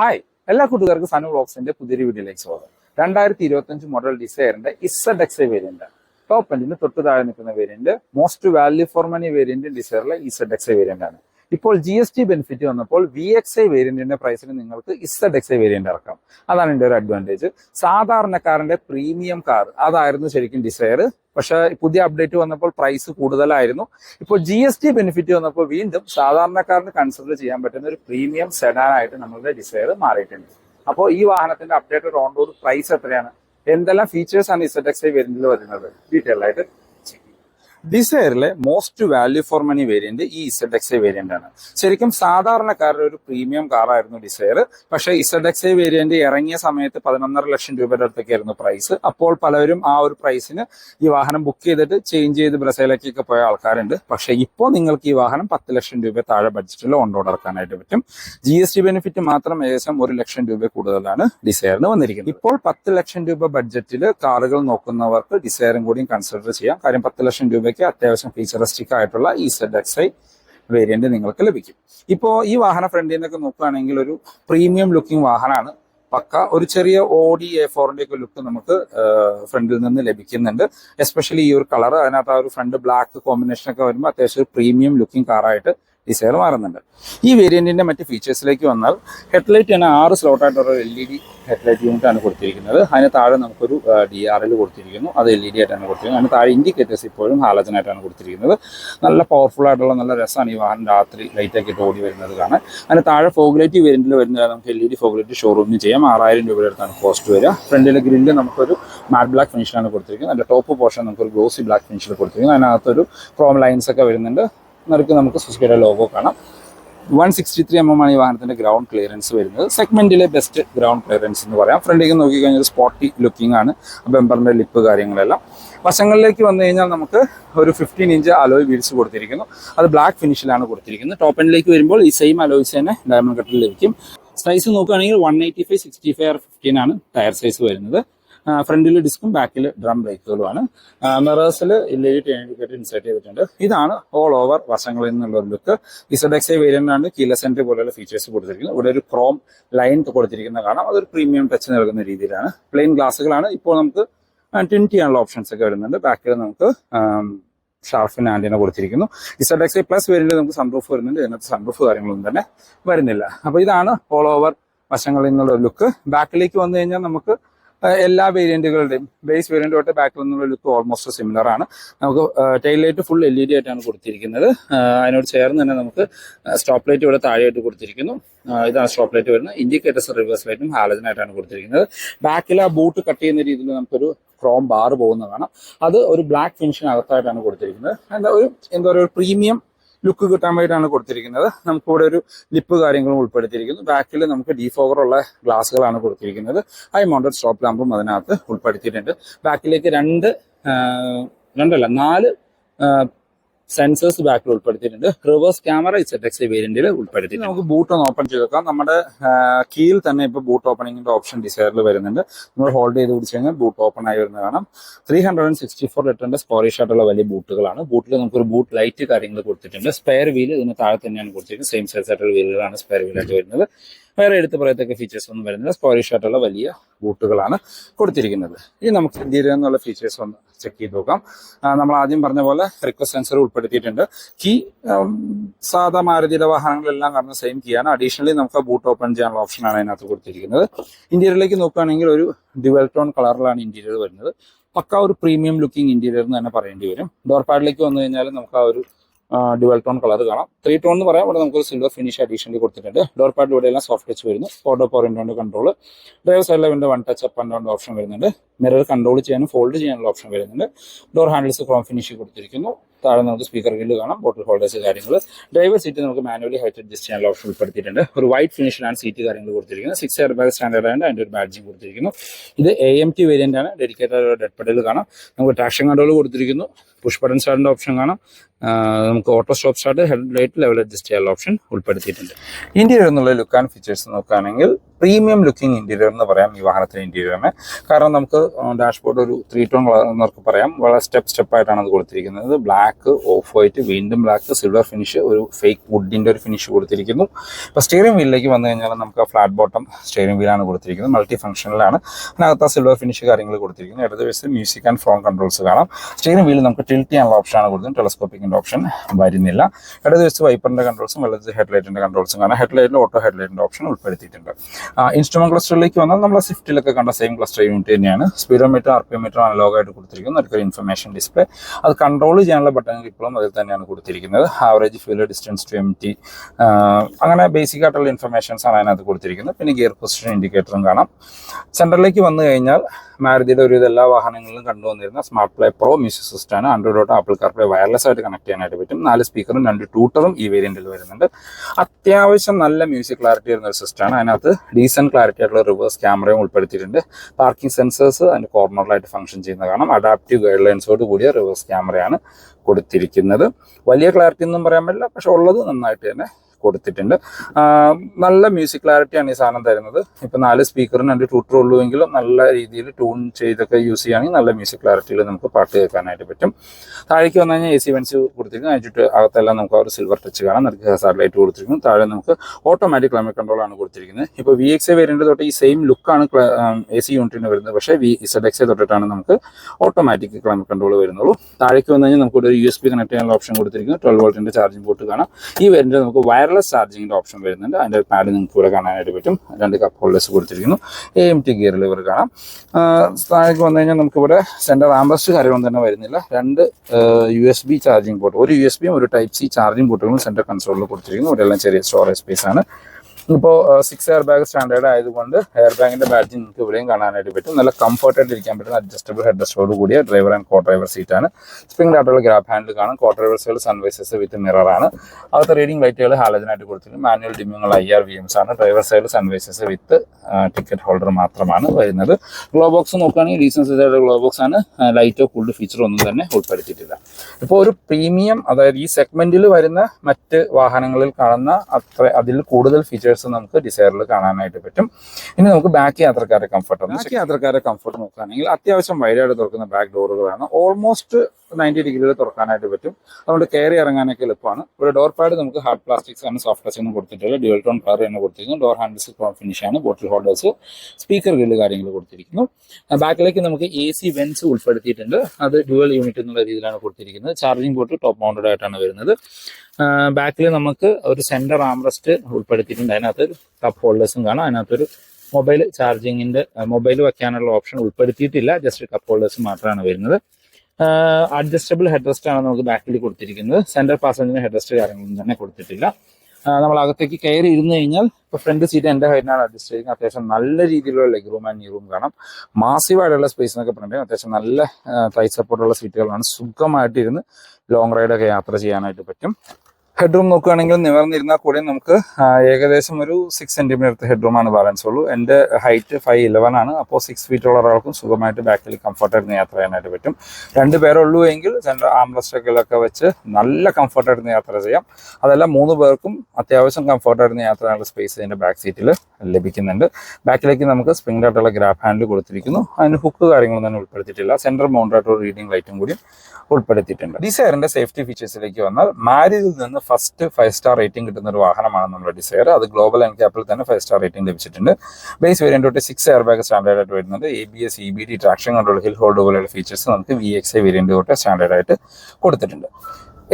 Hi എല്ലാ കൂട്ടുകാർക്കും സനു ബ്ലോക്സിന്റെ പുതിയൊരു വീഡിയോയിലേക്ക് സ്വാഗതം. രണ്ടായിരത്തി ഇരുപത്തഞ്ച് മോഡൽ ഡിസൈറിന്റെ ഇസഡ് എക്സ് വേരിയന്റ് ടോപ്പ് എൻഡിന് തൊട്ട് താഴെ നിൽക്കുന്ന variant most value for money variant ഡിസൈറിലെ Z X variant ആണ്. ഇപ്പോൾ ജി എസ് ടി ബെനിഫിറ്റ് വന്നപ്പോൾ വി എക്സ് ഐ വേരിയന്റിന്റെ പ്രൈസിന് നിങ്ങൾക്ക് ഇസഡ് എക്സ് ഐ വേരിയന്റ് ഇറക്കാം. അതാണ് എന്റെ ഒരു അഡ്വാന്റേജ് സാധാരണക്കാരന്റെ പ്രീമിയം കാർ അതായിരുന്നു ശരിക്കും ഡിസയർ പക്ഷെ പുതിയ അപ്ഡേറ്റ് വന്നപ്പോൾ പ്രൈസ് കൂടുതലായിരുന്നു. ഇപ്പോൾ ജി എസ് ടി ബെനിഫിറ്റ് വന്നപ്പോൾ വീണ്ടും സാധാരണക്കാരന് കൺസിഡർ ചെയ്യാൻ പറ്റുന്ന ഒരു പ്രീമിയം സെഡാൻ ആയിട്ട് നമ്മളുടെ ഡിസയർ മാറിയിട്ടുണ്ട്. അപ്പോൾ ഈ വാഹനത്തിന്റെ അപ്ഡേറ്റഡ് ഓൺ റോഡ് പ്രൈസ് എത്രയാണ്? എന്തെല്ലാം ഫീച്ചേഴ്സ് ആണ് ഇസഡ് എക്സ് ഐ വേരിയന്റിൽ വരുന്നത്? ഡീറ്റെയിൽ ആയിട്ട് ഡിസയറിലെ most value for money variant ഈ ഇസഡ് എക്സ് ഐ വേരിയന്റ് ആണ്. ശരിക്കും സാധാരണക്കാരുടെ ഒരു പ്രീമിയം കാറായിരുന്നു ഡിസൈർ പക്ഷേ ഇസഡ് എക്സ് ഐ വേരിയന്റ് ഇറങ്ങിയ സമയത്ത് പതിനൊന്നര ലക്ഷം രൂപയുടെ അടുത്തൊക്കെയായിരുന്നു പ്രൈസ് അപ്പോൾ പലരും ആ ഒരു പ്രൈസിന് ഈ വാഹനം ബുക്ക് ചെയ്തിട്ട് ചേഞ്ച് ചെയ്ത് ബ്രസേലിലേക്കൊക്കെ പോയ ആൾക്കാരുണ്ട്. പക്ഷേ ഇപ്പോൾ നിങ്ങൾക്ക് ഈ വാഹനം പത്ത് ലക്ഷം രൂപ താഴെ ബഡ്ജറ്റിൽ ഓൺ റോഡ് ഇറക്കാനായിട്ട് പറ്റും. ജി എസ് ടി ബെനിഫിറ്റ് മാത്രം ഏകദേശം ഒരു ലക്ഷം രൂപ കൂടുതലാണ് ഡിസൈറിന് വന്നിരിക്കുന്നത്. ഇപ്പോൾ പത്ത് ലക്ഷം രൂപ ബഡ്ജറ്റിൽ കാറുകൾ നോക്കുന്നവർക്ക് ഡിസൈറും കൂടിയും കൺസിഡർ ചെയ്യാം. കാര്യം പത്ത് ലക്ഷം രൂപയ്ക്ക് അത്യാവശ്യം ഫീച്ചറിസ്റ്റിക് ആയിട്ടുള്ള ഈ സെഡ് എക്സ് ഐ വേരിയന്റ് നിങ്ങൾക്ക് ലഭിക്കും. ഇപ്പോൾ ഈ വാഹന ഫ്രണ്ടിൽ നിന്നൊക്കെ നോക്കുകയാണെങ്കിൽ ഒരു പ്രീമിയം ലുക്കിംഗ് വാഹനമാണ്. പക്ക ഒരു ചെറിയ ഓഡി എ ഫോറിന്റെ ഒക്കെ ലുക്ക് നമുക്ക് ഫ്രണ്ടിൽ നിന്ന് ലഭിക്കുന്നുണ്ട്. എസ്പെഷ്യലി ഈ ഒരു കളർ അതിനകത്ത് ആ ഒരു ഫ്രണ്ട് ബ്ലാക്ക് കോമ്പിനേഷൻ ഒക്കെ വരുമ്പോൾ അത്യാവശ്യം പ്രീമിയം ലുക്കിംഗ് കാറായിട്ട് ഡിസൈർ മാറുന്നുണ്ട്. ഈ വേരിയന്റിന്റെ മറ്റ് ഫീച്ചേഴ്സിലേക്ക് വന്നാൽ ഹെഡ്ലൈറ്റ് തന്നെ ആറ് സ്ലോട്ട് ആയിട്ടുള്ള L E D headlight unit ആണ് കൊടുത്തിരിക്കുന്നത്. അതിന് താഴെ നമുക്കൊരു ഡി ആർ എൽ കൊടുത്തിരിക്കുന്നു. അത് എൽ ഇ ഡി ആയിട്ടാണ് കൊടുത്തിരിക്കുന്നത്. അതിന് താഴെ ഇൻഡിക്കേറ്റേഴ്സ് ഇപ്പോഴും ഹാലജൻ ആയിട്ടാണ് കൊടുത്തിരിക്കുന്നത്. നല്ല പവർഫുൾ ആയിട്ടുള്ള നല്ല രസമാണ് ഈ വാഹനം രാത്രി ലൈറ്റ് ഒക്കെ ഇട്ട് ഓടി വരുന്നത് കാണാൻ. അതിന് താഴെ ഫോഗ്ലൈറ്റ് വേരിയന്റിൽ വരുന്നത് നമുക്ക് എൽ ഇ ഡി ഫോഗ്ലൈറ്റ് ഷോറൂമിൽ ചെയ്യാം. ആറായിരം രൂപയുടെ അടുത്താണ് കോസ്റ്റ് വരിക. ഫ്രണ്ടിലെ ഗ്രില്ല് നമുക്കൊരു മാറ്റ് ബ്ലാക്ക് ഫിനിഷാണ് കൊടുത്തിരിക്കുന്നത്. അതിന്റെ ടോപ്പ് പോർഷൻ നമുക്കൊരു ഗ്ലോസി ബ്ലാക്ക് ഫിനിഷിൽ കൊടുത്തിരിക്കുന്നത്. അതിനകത്തൊരു ക്രോം ലൈൻസ് ഒക്കെ വരുന്നുണ്ട്. നറുക്ക് നമുക്ക് സുസുക്കിയുടെ ലോഗോ കാണാം. One sixty three M M ആണ് ഈ വാഹനത്തിന്റെ ഗ്രൗണ്ട് ക്ലിയറൻസ് വരുന്നത്. സെഗ്മെന്റിലെ ബെസ്റ്റ് ഗ്രൗണ്ട് ക്ലിയറൻസ് എന്ന് പറയാം. ഫ്രണ്ടിലേക്ക് നോക്കിക്കഴിഞ്ഞാൽ സ്പോട്ടി ലുക്കിംഗ് ആണ്. ബെമ്പറിന്റെ ലിപ്പ് കാര്യങ്ങളെല്ലാം. വശങ്ങളിലേക്ക് വന്നു കഴിഞ്ഞാൽ നമുക്ക് ഒരു ഫിഫ്റ്റീൻ ഇഞ്ച് അലോയ് വീൽസ് കൊടുത്തിരിക്കുന്നു. അത് ബ്ലാക്ക് ഫിനിഷിലാണ് കൊടുത്തിരിക്കുന്നത്. ടോപ്പ് എൻഡിലേക്ക് വരുമ്പോൾ ഈ സെയിം അലോയ്സ് തന്നെ ഡയമണ്ട് കട്ടിൽ ലഭിക്കും. സൈസ് നോക്കുകയാണെങ്കിൽ one eighty five sixty five fifteen ആണ്. ടയർ സൈസ് വരുന്നത്. ഫ്രണ്ടിൽ ഡിസ്കും ബാക്കിൽ ഡ്രം ബ്രേക്കുകളുമാണ്. മിറേഴ്സിൽ എൽ ഇ ഡി ഇൻസേർട്ട് ചെയ്തിട്ടുണ്ട്. ഇതാണ് ഓൾ ഓവർ വശങ്ങളിൽ നിന്നുള്ള ഒരു look. Z X I variant ആണ് കീല സെന്റർ പോലെയുള്ള ഫീച്ചേഴ്സ് കൊടുത്തിരിക്കുന്നത്. ഇവിടെ ഒരു ക്രോം ലൈൻ കൊടുത്തിരിക്കുന്ന കാണാം. അതൊരു പ്രീമിയം ടച്ച് നൽകുന്ന രീതിയിലാണ്. പ്ലെയിൻ ഗ്ലാസ്സുകളാണ് ഇപ്പോൾ നമുക്ക് ചെയ്യാനുള്ള ഓപ്ഷൻസ് ഒക്കെ വരുന്നുണ്ട്. ബാക്കിൽ നമുക്ക് ഷാർഫിൻ ആന്റിന കൊടുത്തിരിക്കുന്നു. Z X I plus variant നമുക്ക് സൺറൂഫ് വരുന്നുണ്ട്. ഇതിനകത്ത് സൺറൂഫ് കാര്യങ്ങളൊന്നും തന്നെ വരുന്നില്ല. അപ്പോൾ ഇതാണ് ഓൾ ഓവർ വശങ്ങളിൽ നിന്നുള്ള ലുക്ക് ബാക്കിലേക്ക് വന്നു കഴിഞ്ഞാൽ നമുക്ക് എല്ലാ വേരിയന്റുകളുടെയും ബേസ് വേരിയന്റ് തൊട്ട് ബാക്കിൽ നിന്നുള്ള ലുക്ക് ഓൾമോസ്റ്റ് സിമിലർ ആണ്. നമുക്ക് tail light full L E D ആയിട്ടാണ് കൊടുത്തിരിക്കുന്നത്. അതിനോട് ചേർന്ന് തന്നെ നമുക്ക് സ്റ്റോപ്പ് ലൈറ്റ് ഇവിടെ താഴെയായിട്ട് കൊടുത്തിരിക്കുന്നു. ഇതാണ് സ്റ്റോപ്പ് ലൈറ്റ് വരുന്നത്. ഇൻഡിക്കേറ്റേഴ്സ് റിവേഴ്സ് ലൈറ്റും ഹാലജൻ ആയിട്ടാണ് കൊടുത്തിരിക്കുന്നത്. ബാക്കിൽ ആ ബൂട്ട് കട്ട് ചെയ്യുന്ന രീതിയിൽ നമുക്കൊരു ക്രോം ബാർ പോകുന്നതാണ്. അത് ഒരു ബ്ലാക്ക് ഫിനിഷിന് അകത്തായിട്ടാണ് കൊടുത്തിരിക്കുന്നത്. എന്താ ഒരു എന്താ പറയുക ഒരു പ്രീമിയം ലുക്ക് കിട്ടാൻ വേണ്ടിയിട്ടാണ് കൊടുത്തിരിക്കുന്നത്. നമുക്കിവിടെ ഒരു ലിപ്പ് കാര്യങ്ങളും ഉൾപ്പെടുത്തിയിരിക്കുന്നു. ബാക്കിൽ നമുക്ക് ഡീഫോഗർ ഉള്ള ഗ്ലാസ്സുകളാണ് കൊടുത്തിരിക്കുന്നത്. ഹൈ മൗണ്ടഡ് സ്റ്റോപ്പ് ലാമ്പും അതിനകത്ത് ഉൾപ്പെടുത്തിയിട്ടുണ്ട്. ബാക്കിലേക്ക് രണ്ട് രണ്ടല്ല നാല് സെൻസേഴ്സ് ബാക്കിൽ ഉൾപ്പെടുത്തിയിട്ടുണ്ട്. റിവേഴ്സ് ക്യാമറ ഇസെറ്റ് എക്സ് വേരിയന്റിൽ ഉൾപ്പെടുത്തിയിട്ടുണ്ട്. നമുക്ക് ബൂട്ട് ഒന്ന് ഓപ്പൺ ചെയ്ത് നോക്കാം നമ്മുടെ കീയിൽ തന്നെ ഇപ്പോൾ ബൂട്ട് ഓപ്പണിംഗിന്റെ ഓപ്ഷൻ ഡിസൈറിൽ വരുന്നുണ്ട്. നമ്മൾ ഹോൾഡ് ചെയ്ത് പിടിച്ച് കഴിഞ്ഞാൽ ബൂട്ട് ഓപ്പൺ ആയി വരുന്ന കാണാം. Three hundred and sixty four ലിറ്ററിന്റെ സ്പോറിഷ് ആയിട്ടുള്ള വലിയ ബൂട്ടുകളാണ് ബൂട്ടിൽ നമുക്കൊരു ബൂട്ട് ലൈറ്റ് കാര്യങ്ങൾ കൊടുത്തിട്ടുണ്ട്. സ്പെയർ വീൽ ഇതിന് താഴെ തന്നെയാണ് കൊടുത്തിരിക്കുന്നത്. സെയിം സൈസ് ആയിട്ടുള്ള വീലുകളാണ് സ്പെയർ വീലായിട്ട് വരുന്നത്. വേറെ എടുത്ത് പറയത്തക്ക ഫീച്ചേഴ്സ് ഒന്നും വരുന്നില്ല. സ്പോറിഷ് ആയിട്ടുള്ള വലിയ ബൂട്ടുകളാണ് കൊടുത്തിരിക്കുന്നത്. ഇനി നമുക്ക് ഇന്ത്യയിൽ നിന്നുള്ള ഫീച്ചേഴ്സ് ഒന്ന് ചെക്ക് ചെയ്ത് നോക്കാം. നമ്മൾ ആദ്യം പറഞ്ഞ പോലെ റിക്വസ്റ്റ് സെൻസർ ഉൾപ്പെടുത്തിയിട്ടുണ്ട്. കീ സാധാ മാരുതിയുടെ വാഹനങ്ങളെല്ലാം കാരണം സെയിം കീ ആണ്. അഡീഷണലി നമുക്ക് ബൂട്ട് ഓപ്പൺ ചെയ്യാനുള്ള ഓപ്ഷനാണ് അതിനകത്ത് കൊടുത്തിരിക്കുന്നത്. ഇന്ത്യയിലേക്ക് നോക്കുകയാണെങ്കിൽ ഒരു ഡ്യുവൽ ടോൺ കളറിലാണ് ഇന്റീരിയർ വരുന്നത്. പക്ക ഒരു പ്രീമിയം ലുക്കിംഗ് ഇന്റീരിയർ എന്ന് തന്നെ പറയേണ്ടി വരും. ഡോർ പാഡിലേക്ക് വന്നു കഴിഞ്ഞാൽ നമുക്ക് ആ ഒരു ഡുവൽ ടോൺ കളർ കാണാം. ത്രീ ടോൺ എന്ന് പറയാം. ഇവിടെ നമുക്ക് സിൽവർ ഫിനിഷ് അഡീഷൻ കൊടുത്തിട്ടുണ്ട്. ഡോർ പാഡ് ഇവിടെ എല്ലാം സോഫ്റ്റ് ടച്ച് വരുന്നു. പോർ ഇൻഡോണ്ട് കൺട്രോൾ ഡ്രൈവർ സൈഡിലെ window one touch up and option വരുന്നുണ്ട്. മിറർ കൺട്രോൾ ചെയ്യാനും ഫോൾഡ് ചെയ്യാനുള്ള ഓപ്ഷൻ വരുന്നുണ്ട്. ഡോർ ഹാൻഡിൽസ് ക്രോം ഫിനിഷ് കൊടുത്തിരിക്കുന്നു. താഴെ നമുക്ക് സ്പീക്കർ ഗ്രില്ല് കാണാം. ബോട്ടിൽ ഹോൾഡേഴ്സ് കാര്യങ്ങൾ ഡ്രൈവർ സീറ്റ് നമുക്ക് മാനുവലി ഹൈറ്റ് അഡ്ജസ്റ്റ് ചെയ്യാനുള്ള ഓപ്ഷൻ ഉൾപ്പെടുത്തിയിട്ടുണ്ട്. ഒരു വൈറ്റ് ഫിനിഷിലാണ് സീറ്റ് കാര്യങ്ങൾ കൊടുത്തിരിക്കുന്നത്. Six air bag standard and അതിന്റെ ഒരു ബാഡ്ജിങ് കൊടുത്തിരിക്കുന്നു. ഇത് എ എം ടി വേരിയന്റ് ആണ്. ഡെഡിക്കേറ്റഡ് ഡെഡ് പെഡൽ കാണാം. നമുക്ക് ട്രാക്ഷൻ കൺട്രോൾ കൊടുത്തിരിക്കുന്നു. പുഷ് ബട്ടൺ ഓപ്ഷൻ കാണാം. നമുക്ക് auto stop start head light level adjust ചെയ്യാനുള്ള ഓപ്ഷൻ ഉൾപ്പെടുത്തിയിട്ടുണ്ട്. ഇന്റീരിയർ എന്നുള്ള ലുക്ക് ആൻഡ് ഫീച്ചേഴ്സ് നോക്കുകയാണെങ്കിൽ പ്രീമിയം ലുക്കിംഗ് ഇന്റീരിയർ എന്ന് പറയാം ഈ വാഹനത്തിന്റെ ഇന്റീരിയറിന് കാരണം നമുക്ക് ഡാഷ്ബോർഡ് ഒരു ത്രീ ടോൺ കളർ പറയാം. വളരെ സ്റ്റെപ്പ് സ്റ്റെപ്പ് ആയിട്ടാണ് അത് കൊടുത്തിരിക്കുന്നത്. ബ്ലാക്ക് ഓഫ് വൈറ്റ് വീണ്ടും ബ്ലാക്ക് സിൽവർ ഫിനിഷ് ഒരു ഫേക്ക് വുഡിന്റെ ഒരു ഫിനിഷ് കൊടുത്തിരിക്കുന്നു. ഇപ്പോൾ സ്റ്റിയറിംഗ് വീലിലേക്ക് വന്നു കഴിഞ്ഞാൽ നമുക്ക് ഫ്ലാറ്റ് ബോട്ടം സ്റ്റിയറിംഗ് വീലാണ് കൊടുത്തിരിക്കുന്നത്. മൾട്ടി ഫംഗ്ഷനിലാണ് അതിനകത്ത് ആ സിൽവർ ഫിനിഷ് കാര്യങ്ങൾ കൊടുത്തിരിക്കുന്നത് ഇടതുവശത്ത് മ്യൂസിക് ആൻഡ് ഫോൺ കൺട്രോൾസ് കാണാം. സ്റ്റിയറിംഗ് വീൽ നമുക്ക് ടിൽറ്റ് ചെയ്യാനുള്ള ഓപ്ഷനാണ് കൊടുത്തത് ടെലസ്കോപ്പിക്കിന്റെ ഓപ്ഷൻ വരുന്നില്ല. ഇടത് വെച്ച് വൈപ്പറിന്റെ കൺട്രോൾസും വലത് ഹെഡ്ലൈറ്റിന്റെ കൺട്രോൾസും കാരണം ഹെഡ്ലൈറ്റിൽ ഓട്ടോ ഹെഡ്ലൈറ്റിന്റെ ഓപ്ഷൻ ഉൾപ്പെടുത്തിയിട്ടുണ്ട്. ഇൻസ്ട്രുമെന്റ് ക്ലസ്റ്ററിലേക്ക് വന്നാൽ നമ്മൾ സ്വിഫ്റ്റിലൊക്കെ കണ്ട സെയിം ക്ലസ്റ്റർ യൂണിറ്റ് തന്നെയാണ്. Speedometer R P meter analogue ആയിട്ട് കൊടുത്തിരിക്കുന്നു. ഒരു ഇൻഫർമേഷൻ ഡിസ്പ്ലേ അത് കൺട്രോൾ ചെയ്യാനുള്ള ബട്ടൺ ഇപ്പോഴും അതിൽ തന്നെയാണ് കൊടുത്തിരിക്കുന്നത്. Average fuel distance to M T അങ്ങനെ ബേസിക് ആയിട്ടുള്ള ഇൻഫർമേഷൻസ് ആണ് അതിനകത്ത് കൊടുത്തിരിക്കുന്നത്. പിന്നെ ഗിയർ പൊസിഷൻ ഇൻഡിക്കേറ്ററും കാണാം. സെന്ററിലേക്ക് വന്നു കഴിഞ്ഞാൽ മാരുതിയുടെ ഒരു എല്ലാ വാഹനങ്ങളിലും കണ്ടുവന്നിരുന്ന സ്മാർട്ട് പ്ലേ പ്രോ മ്യൂസിക് സിസ്റ്റമാണ് ആൻഡ്രോയിഡ് ആപ്പിൾ കാർപ്ലേ വയർലെസ് ആയിട്ട് കണക്ട് ചെയ്യാനായിട്ട് പറ്റും. നാല് സ്പീക്കറും രണ്ട് ട്യൂട്ടറും ഈ വേരിയന്റിൽ വരുന്നുണ്ട്. അത്യാവശ്യം നല്ല മ്യൂസിക് ക്ലാരിറ്റി വരുന്ന ഒരു സിസ്റ്റമാണ് അതിനകത്ത് ഡീസന്റ് ക്ലാരിറ്റി ആയിട്ടുള്ള റിവേഴ്സ് ക്യാമറയും ഉൾപ്പെടുത്തിയിട്ടുണ്ട്. പാർക്കിംഗ് സെൻസേഴ്സ് അതിന്റെ കോർണറിലായിട്ട് ഫംഗ്ഷൻ ചെയ്യുന്ന കാണാം. അഡാപ്റ്റീവ് ഗൈഡ് ലൈൻസോട് കൂടിയ റിവേഴ്സ് ക്യാമറയാണ് കൊടുത്തിരിക്കുന്നത്. വലിയ ക്ലാരിറ്റി ഒന്നും പറയാൻ പറ്റില്ല. പക്ഷെ ഉള്ളത് നന്നായിട്ട് തന്നെ കൊടുത്തിട്ടുണ്ട്. നല്ല മ്യൂസിക് ക്ലാരിറ്റിയാണ് ഈ സാധനം തരുന്നത്. ഇപ്പൊ നാല് സ്പീക്കറും രണ്ട് ട്യൂട്ടർ ഉള്ളുവെങ്കിലും നല്ല രീതിയിൽ ട്യൂൺ ചെയ്തൊക്കെ യൂസ് ചെയ്യുകയാണെങ്കിൽ നല്ല മ്യൂസിക് ക്ലാരിറ്റിയിൽ നമുക്ക് പാട്ട് കേൾക്കാനായിട്ട് പറ്റും. താഴേക്ക് വന്നു കഴിഞ്ഞാൽ എ സി വെൻസ് കൊടുത്തിരിക്കുന്നു അതിന് അകത്തെല്ലാം നമുക്ക് ആ ഒരു സിൽവർ ടച്ച് കാണാം. നിനക്ക് സാറ്റലൈറ്റ് കൊടുത്തിരിക്കുന്നു. താഴെ നമുക്ക് ഓട്ടോമാറ്റിക് ക്ലൈമറ്റ് കൺട്രോൾ ആണ് കൊടുത്തിരിക്കുന്നത്. ഇപ്പൊ വി എക്സ് എ തൊട്ട് ഈ സെയിം ലുക്കാണ് എ സി യൂണിറ്റിന് വരുന്നത്. പക്ഷേ വി ഇസഡ് എക്സ് എ തൊട്ടിട്ടാണ് നമുക്ക് ഓട്ടോമാറ്റിക് ക്ലൈമറ്റ് കൺട്രോൾ വരുന്നുള്ളൂ. താഴേക്ക് വന്നു കഴിഞ്ഞാൽ നമുക്ക് ഒരു യു എസ് ബി കണക്ട് ചെയ്യാനുള്ള ഓപ്ഷൻ കൊടുത്തിരിക്കുന്നു. ട്വൽവ് വോൾട്ടിന്റെ ചാർജിംഗ് പോർട്ട് കാണാം. ഈ വേരിയന്റ് നമുക്ക് വയർലെസ് ചാർജിങ്ങിന്റെ ഓപ്ഷൻ വരുന്നുണ്ട്. അതിന്റെ പാഡ് നിങ്ങൾക്ക് ഇവിടെ കാണാനായിട്ട് പറ്റും. രണ്ട് കപ്പ് ഹോൾഡേഴ്സ് കൊടുത്തിരിക്കുന്നു. എ എം ടി ഗിയറിൽ ഇവർ കാണാം. താഴേക്ക് വന്നു കഴിഞ്ഞാൽ നമുക്കിവിടെ സെന്റർ ആംബസ്റ്റ് കാര്യമൊന്നും തന്നെ വരുന്നില്ല. രണ്ട് U S B charging port ഒരു യു എസ് ബിയും ഒരു ടൈപ്പ് സി ചാർജിങ് പോർട്ടുകളും സെന്റർ കൺസോളിൽ കൊടുത്തിരിക്കുന്നു. ഇവിടെ എല്ലാം ചെറിയ സ്റ്റോറേജ് സ്പേസ് ആണ്. ഇപ്പോൾ സിക്സ് എയർ ബാഗ് സ്റ്റാൻഡേർഡ് ആയതുകൊണ്ട് എയർ ബാഗിന്റെ ബാഡ്ജ് നിങ്ങൾക്ക് ഇവിടെയും കാണാനായിട്ട് പറ്റും. നല്ല കംഫർട്ടായിട്ട് ഇരിക്കാൻ പറ്റുന്ന അഡ്ജസ്റ്റബിൾ ഹെഡ് റെസ്റ്റോട് കൂടിയ ഡ്രൈവർ ആൻഡ് കോ ഡ്രൈവർ സീറ്റാണ് സ്പ്രിംഗ് ആയിട്ടുള്ള ഗ്രാബ് ഹാൻഡിൽ കാണും. കോ ഡ്രൈവേഴ്സുകൾ സൺവൈസസ് വിത്ത് മിററാണ് അകത്ത് റീഡിംഗ് ലൈറ്റുകൾ ഹാലജനായിട്ട് കൊടുത്തിട്ടുണ്ട്. മാനുവൽ ഡിമ്മിങ്ങൾ ഐ ആർ വി എംസ് ആണ്. Driver side sun visors with ticket holder മാത്രമാണ് വരുന്നത്. ഗ്ലോ ബോക്സ് നോക്കുകയാണെങ്കിൽ റീസൺസ് ഗ്ലോ ബോക്സ് ആണ്. ലൈറ്റോ കൂൾഡ് ഫീച്ചറോ ഒന്നും തന്നെ ഉൾപ്പെടുത്തിയിട്ടില്ല. ഇപ്പോൾ ഒരു പ്രീമിയം അതായത് ഈ സെഗ്മെന്റിൽ വരുന്ന മറ്റ് വാഹനങ്ങളിൽ കാണുന്ന അത്ര അതിൽ കൂടുതൽ ഫീച്ചേഴ്സ് നമുക്ക് ഡിസൈറിൽ കാണാനായിട്ട് പറ്റും. ഇനി നമുക്ക് ബാക്ക് യാത്രക്കാരെ കംഫർട്ട് ബാക്ക് യാത്രക്കാരെ കംഫർട്ട് നോക്കുകയാണെങ്കിൽ അത്യാവശ്യം വൈഡായിട്ട് തുറക്കുന്ന ബാക്ക് ഡോറുകളാണ് ഓൾമോസ്റ്റ് നയന്റി ഡിഗ്രിയിൽ തുറക്കാനായിട്ട് പറ്റും. അതുകൊണ്ട് കയറി ഇറങ്ങാനൊക്കെ എളുപ്പമാണ്. ഇവിടെ ഡോർ പാഡ് നമുക്ക് ഹാർഡ് പ്ലാസ്റ്റിക്സ് ആണ് സോഫ്റ്റ് ടച്ച് ഒന്നും കൊടുത്തിട്ടില്ല ഡ്യുവൽ ടോൺ കളർ തന്നെ കൊടുത്തിരിക്കുന്നു ഡോർ ഹാൻഡിൽസ് ഫിനിഷ് ആണ്. ബോട്ടിൽ ഹോൾഡേഴ്സ് സ്പീക്കർ ഗ്രില്ല് കാര്യങ്ങൾ കൊടുത്തിരിക്കുന്നു. ബാക്കിലേക്ക് നമുക്ക് എ സി വെൻസ് ഉൾപ്പെടുത്തിയിട്ടുണ്ട്. അത് ഡ്യുവൽ യൂണിറ്റ് എന്നുള്ള രീതിയിലാണ് കൊടുത്തിരിക്കുന്നത്. ചാർജിംഗ് പോർട്ട് ടോപ്പ് മൗണ്ടഡ് ആയിട്ടാണ് വരുന്നത്. ബാക്കിൽ നമുക്ക് ഒരു സെന്റർ ആംറസ്റ്റ് ഉൾപ്പെടുത്തിയിട്ടുണ്ട്. അതിനകത്ത് കപ്പ് ഹോൾഡേഴ്സും കാണാം. അതിനകത്തൊരു മൊബൈൽ ചാർജിങ്ങിന്റെ മൊബൈൽ വയ്ക്കാനുള്ള ഓപ്ഷൻ ഉൾപ്പെടുത്തിയിട്ടില്ല. ജസ്റ്റ് കപ്പ് ഹോൾഡേഴ്സ് മാത്രമാണ് വരുന്നത്. അഡ്ജസ്റ്റബിൾ ഹെഡ് റെസ്റ്റ് ആണ് നമുക്ക് ബാക്കിൽ കൊടുത്തിരിക്കുന്നത്. സെന്റർ പാസഞ്ചറിന് ഹെഡ് റെസ്റ്റ് കാര്യങ്ങളൊന്നും തന്നെ കൊടുത്തിട്ടില്ല. നമ്മൾ അകത്തേക്ക് കയറി ഇരുന്ന് കഴിഞ്ഞാൽ ഇപ്പൊ ഫ്രണ്ട് സീറ്റ് എന്റെ ഹൈറ്റിനാണ് അഡ്ജസ്റ്റ് ചെയ്യുന്നത് അത്യാവശ്യം നല്ല രീതിയിലുള്ള ലെഗ് റൂം ആൻഡ് റൂം കാണാം. മാസീവ് ആയിട്ടുള്ള സ്പേസ് എന്നൊക്കെ പറഞ്ഞിട്ട് അത്യാവശ്യം നല്ല തൈ സപ്പോർട്ടുള്ള സീറ്റുകളാണ് സുഖമായിട്ട് ഇരുന്ന് ലോങ് റൈഡൊക്കെ യാത്ര ചെയ്യാനായിട്ട് പറ്റും. ഹെഡ് റൂം നോക്കുകയാണെങ്കിൽ നിവർന്നിരുന്നാൽ കൂടി നമുക്ക് ഏകദേശം ഒരു സിക്സ് സെന്റിമീറ്റർ ഹെഡ്റൂം ആണ് ബാലൻസ് ഉള്ളൂ. എന്റെ ഹൈറ്റ് ഫൈവ് ഇലവൻ ആണ്. അപ്പോൾ സിക്സ് ഫീറ്റ് ഉള്ള ഒരാൾക്കും സുഖമായിട്ട് ബാക്കിൽ കംഫർട്ടായിട്ട് യാത്ര ചെയ്യാനായിട്ട് പറ്റും. രണ്ട് പേരുള്ളൂ എങ്കിൽ ജനറൽ ആംബ്രസ്റ്റൊക്കെ വെച്ച് നല്ല കംഫർട്ടായിട്ട് യാത്ര ചെയ്യാം. അതല്ല മൂന്ന് പേർക്കും അത്യാവശ്യം കംഫർട്ടായിട്ട് യാത്ര ചെയ്യാനുള്ള സ്പേസ് ഇതിന്റെ ബാക്ക് സീറ്റിൽ ലഭിക്കുന്നുണ്ട്. ബാക്കിലേക്ക് നമുക്ക് സ്പ്രിംഗ് ആയിട്ടുള്ള ഗ്രാഫ് ഹാൻഡിൽ കൊടുത്തിരിക്കുന്നു. അതിന് ഹുക്ക് കാര്യങ്ങളും തന്നെ ഉൾപ്പെടുത്തിയിട്ടില്ല. സെന്റർ മൗണ്ട് ആയിട്ടുള്ള റീഡിംഗ് ലൈറ്റും കൂടി ഉൾപ്പെടുത്തിയിട്ടുണ്ട്. ഡിസയറിന്റെ സേഫ്റ്റി ഫീച്ചേഴ്സിലേക്ക് വന്നാൽ മാരുതിയിൽ നിന്ന് ഫസ്റ്റ് ഫൈവ് സ്റ്റാർ റേറ്റിംഗ് കിട്ടുന്ന ഒരു വാഹനമാണ് നമ്മുടെ ഡിസയർ അത് ഗ്ലോബൽ ആൻഡ് ക്യാപ്പിൽ തന്നെ ഫൈവ് സ്റ്റാർ റേറ്റിംഗ് ലഭിച്ചിട്ടുണ്ട്. ബേസ് വേരിയന്റ് തൊട്ട് സിക്സ് എയർ ബാഗ് സ്റ്റാൻഡേർഡ് ആയിട്ട് വരുന്നത് A B S E B D traction control hill hold പോലെയുള്ള ഫീച്ചേഴ്സ് നമുക്ക് വി എക്സ് ഐ വേരിയന്റ് തൊട്ട് സ്റ്റാൻഡേർഡ് ആയിട്ട് കൊടുത്തിട്ടുണ്ട്.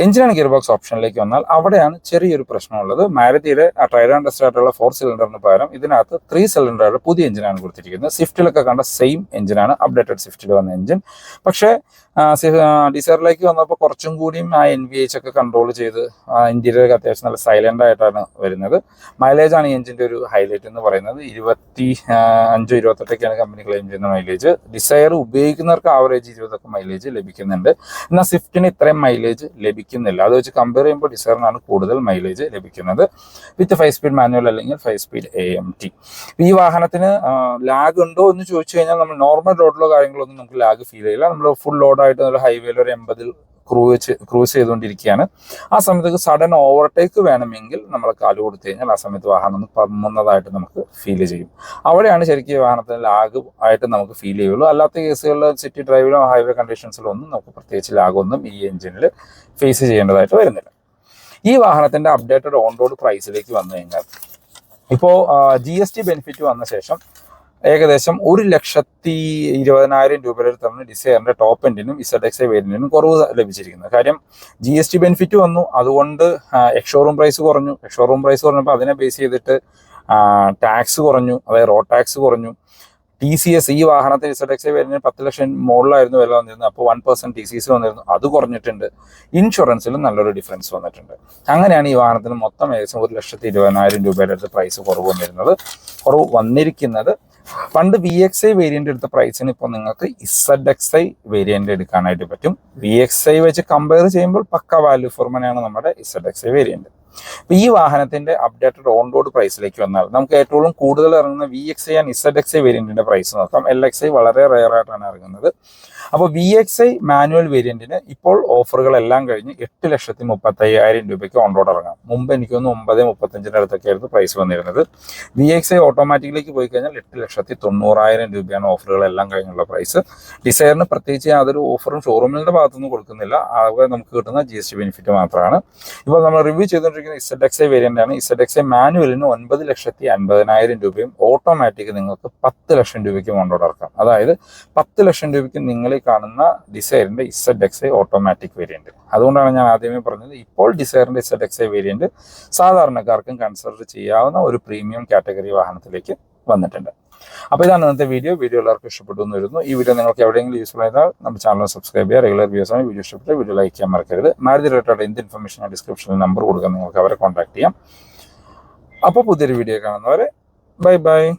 എഞ്ചിനാണ് ഗിയർ ബോക്സ് ഓപ്ഷനിലേക്ക് വന്നാൽ അവിടെയാണ് ചെറിയൊരു പ്രശ്നമുള്ളത്. മാരുതിയുടെ ആ ട്രൈഡാൻ ആയിട്ടുള്ള ഫോർ സിലിണ്ടറിന് പകരം ഇതിനകത്ത് ത്രീ സിലിണ്ടറുടെ പുതിയ എഞ്ചിനാണ് കൊടുത്തിരിക്കുന്നത്. സ്വിഫ്റ്റിലൊക്കെ കണ്ട സെയിം എഞ്ചിനാണ് അപ്ഡേറ്റഡ് സ്വിഫ്റ്റിൽ വന്ന എഞ്ചിൻ പക്ഷേ ഡിസൈറിലേക്ക് വന്നപ്പോൾ കുറച്ചും കൂടിയും ആ എൻ വി എച്ച് ഒക്കെ കൺട്രോൾ ചെയ്ത് ഇന്റീരിയർ അത്യാവശ്യം നല്ല സൈലന്റ് ആയിട്ടാണ് വരുന്നത്. മൈലേജ് ആണ് ഈ എഞ്ചിന്റെ ഒരു ഹൈലൈറ്റ് എന്ന് പറയുന്നത്. ഇരുപത്തി അഞ്ചോ ഇരുപത്തെട്ടൊക്കെയാണ് കമ്പനി ക്ലെയിം ചെയ്യുന്ന മൈലേജ് ഡിസയർ ഉപയോഗിക്കുന്നവർക്ക് ആവറേജ് ഇരുപതൊക്കെ മൈലേജ് ലഭിക്കുന്നുണ്ട്. എന്നാൽ സ്വിഫ്റ്റിന് ഇത്രയും മൈലേജ് ലഭിക്കുന്നില്ല. അത് വെച്ച് കമ്പയർ ചെയ്യുമ്പോൾ ഡിസയറിനാണ് കൂടുതൽ മൈലേജ് ലഭിക്കുന്നത്. വിത്ത് ഫൈവ് സ്പീഡ് മാനുവൽ അല്ലെങ്കിൽ five speed A M T ഈ വാഹനത്തിന് ലാഗ് ഉണ്ടോ എന്ന് ചോദിച്ചു കഴിഞ്ഞാൽ നമ്മൾ നോർമൽ റോഡിലോ കാര്യങ്ങളൊന്നും നമുക്ക് ലാഗ് ഫീൽ ചെയ്യില്ല. നമ്മൾ ഫുൾ ലോഡായിട്ട് നല്ല ഹൈവേയിൽ ഒരു എൺപതിൽ ക്രൂസ് ക്രൂസ് ചെയ്തുകൊണ്ടിരിക്കുകയാണ് ആ സമയത്ത് സഡൻ ഓവർടേക്ക് വേണമെങ്കിൽ നമ്മൾ കാൽ കൊടുത്തു കഴിഞ്ഞാൽ ആ സമയത്ത് വാഹനം പമ്മുന്നതായിട്ട് നമുക്ക് ഫീൽ ചെയ്യും. അവിടെയാണ് ശരിക്കും വാഹനത്തിന് ലാഗ് ആയിട്ട് നമുക്ക് ഫീൽ ചെയ്യുള്ളൂ. അല്ലാത്ത കേസുകളിൽ സിറ്റി ഡ്രൈവിലോ ഹൈവേ കണ്ടീഷൻസിലോ ഒന്നും നമുക്ക് പ്രത്യേകിച്ച് ലാഗൊന്നും ഈ എഞ്ചിനിൽ ഫേസ് ചെയ്യേണ്ടതായിട്ട് വരുന്നില്ല. ഈ വാഹനത്തിന്റെ അപ്ഡേറ്റഡ് ഓൺ റോഡ് പ്രൈസിലേക്ക് വന്നു കഴിഞ്ഞാൽ ഇപ്പോൾ ജി എസ് ടി ബെനിഫിറ്റ് വന്ന ശേഷം ഏകദേശം ഒരു ലക്ഷത്തി ഇരുപതിനായിരം രൂപയുടെ അടുത്താണ് ഡിസൈറിന്റെ ടോപ്പ് എൻഡിനും ഇസഡ് എക്സ് വേരിയന്റിനും കുറവ് ലഭിച്ചിരിക്കുന്നത് കാര്യം ജി എസ് ടി ബെനിഫിറ്റ് വന്നു. അതുകൊണ്ട് എക്സ്ഷോറൂം പ്രൈസ് കുറഞ്ഞു. എക്സ്ഷോറൂം പ്രൈസ് കുറഞ്ഞപ്പോൾ അതിനെ ബേസ് ചെയ്തിട്ട് ടാക്സ് കുറഞ്ഞു. അതായത് റോഡ് ടാക്സ് കുറഞ്ഞു. ടി സി എസ് ഈ വാഹനത്തിന് ഇസഡ് എക്സ് വരുന്നതിന് പത്ത് ലക്ഷം മുകളിലായിരുന്നു വില വന്നിരുന്നത്. അപ്പോൾ one percent T C S വന്നിരുന്നു. അത് കുറഞ്ഞിട്ടുണ്ട്. ഇൻഷുറൻസിലും നല്ലൊരു ഡിഫറൻസ് വന്നിട്ടുണ്ട്. അങ്ങനെയാണ് ഈ വാഹനത്തിന് മൊത്തം ഏകദേശം ഒരു ലക്ഷത്തി ഇരുപതിനായിരം രൂപയുടെ അടുത്ത് പ്രൈസ് കുറവ് വന്നിരുന്നത്. കുറവ് വന്നിരിക്കുന്നത്. പണ്ട് വി എക്സ് ഐ വേരിയന്റ് എടുത്ത പ്രൈസിന് ഇപ്പോൾ നിങ്ങൾക്ക് ഇസഡ് എക്സ് ഐ വേരിയന്റ് എടുക്കാനായിട്ട് പറ്റും. വി എക്സ് ഐ വെച്ച് കമ്പയർ ചെയ്യുമ്പോൾ പക്ക വാല്യൂ ഫോർമനാണ് നമ്മുടെ ഇസഡ് എക്സ് ഐ വേരിയന്റ് ഈ വാഹനത്തിന്റെ അപ്ഡേറ്റഡ് ഓൺ റോഡ് പ്രൈസിലേക്ക് വന്നാൽ നമുക്ക് ഏറ്റവും കൂടുതൽ ഇറങ്ങുന്ന V X I and Z X I വേരിയന്റിന്റെ price നോക്കാം. എൽ എക്സ് ഐ വളരെ റയർ ആയിട്ടാണ് ഇറങ്ങുന്നത്. അപ്പോൾ വി എക്സ് ഐ മാനുവൽ വേരിയന്റിന് ഇപ്പോൾ ഓഫറുകളെല്ലാം കഴിഞ്ഞ് എട്ട് ലക്ഷത്തി മുപ്പത്തയ്യായിരം രൂപയ്ക്ക് ഓൺ റോഡ് ഇറങ്ങാം. മുമ്പ് എനിക്കൊന്ന് ഒമ്പത് മുപ്പത്തഞ്ചിന്റെ അടുത്തൊക്കെ ആയിരുന്നു പ്രൈസ് വന്നിരുന്നത്. വി എക്സ് ഐ ഓട്ടോമാറ്റിക്കിലേക്ക് പോയി കഴിഞ്ഞാൽ എട്ട് ലക്ഷത്തി തൊണ്ണൂറായിരം രൂപയാണ് ഓഫറുകളെല്ലാം കഴിഞ്ഞുള്ള പ്രൈസ് ഡിസൈറിന് പ്രത്യേകിച്ച് യാതൊരു ഓഫറും ഷോറൂമിന്റെ ഭാഗത്തുനിന്ന് കൊടുക്കുന്നില്ല. ആകെ നമുക്ക് കിട്ടുന്ന ജി എസ് ടി ബെനിഫിറ്റ് മാത്രമാണ് ഇപ്പോൾ നമ്മൾ റിവ്യൂ ചെയ്തുകൊണ്ടിരിക്കുന്ന ഇസഡ് എക്സ് ഐ വേരിയന്റ് ആണ് ഇസഡ് എക്സ് ഐ മാനുവലിന് ഒൻപത് ലക്ഷത്തി അൻപതിനായിരം രൂപയും ഓട്ടോമാറ്റിക് നിങ്ങൾക്ക് പത്ത് ലക്ഷം രൂപയ്ക്ക് കൊണ്ടോട് ഇറക്കാം. അതായത് പത്ത് ലക്ഷം രൂപയ്ക്ക് നിങ്ങൾ ഈ കാണുന്ന ഡിസൈറിന്റെ Z X I automatic variant അതുകൊണ്ടാണ് ഞാൻ ആദ്യമേ പറഞ്ഞത് ഇപ്പോൾ ഡിസൈറിന്റെ ഇസഡ് എക്സ് ഐ വേരിയന്റ് സാധാരണക്കാർക്കും കൺസിഡർ ചെയ്യാവുന്ന ഒരു പ്രീമിയം കാറ്റഗറി വാഹനത്തിലേക്ക് വന്നിട്ടുണ്ട്. അപ്പോൾ ഇതാണ് ഇന്നത്തെ വീഡിയോ വീഡിയോ എല്ലാവർക്കും ഇഷ്ടപ്പെട്ടു എന്ന് വരുന്നു. ഈ വീഡിയോ നിങ്ങൾക്ക് എവിടെയെങ്കിലും യൂസ്ഫുൾ ആയതാൽ നമ്മുടെ ചാനൽ സബ്സ്ക്രൈബ് ചെയ്യുക. റെഗുലർ വ്യൂസ് ആണ്. വീഡിയോ ഇഷ്ടപ്പെട്ട വീഡിയോ ലൈക്ക് ചെയ്യാൻ മറക്കരുത്. മാരുതി റിലേറ്റഡ് എന്ത് ഇൻഫർമേഷൻ ഡിസ്ക്രിപ്ഷനിൽ നമ്പർ കൊടുക്കാൻ നിങ്ങൾക്ക് അവരെ കോൺടാക്ട് ചെയ്യാം. അപ്പോൾ പുതിയൊരു വീഡിയോ കാണുന്നവരെ ബൈ ബൈ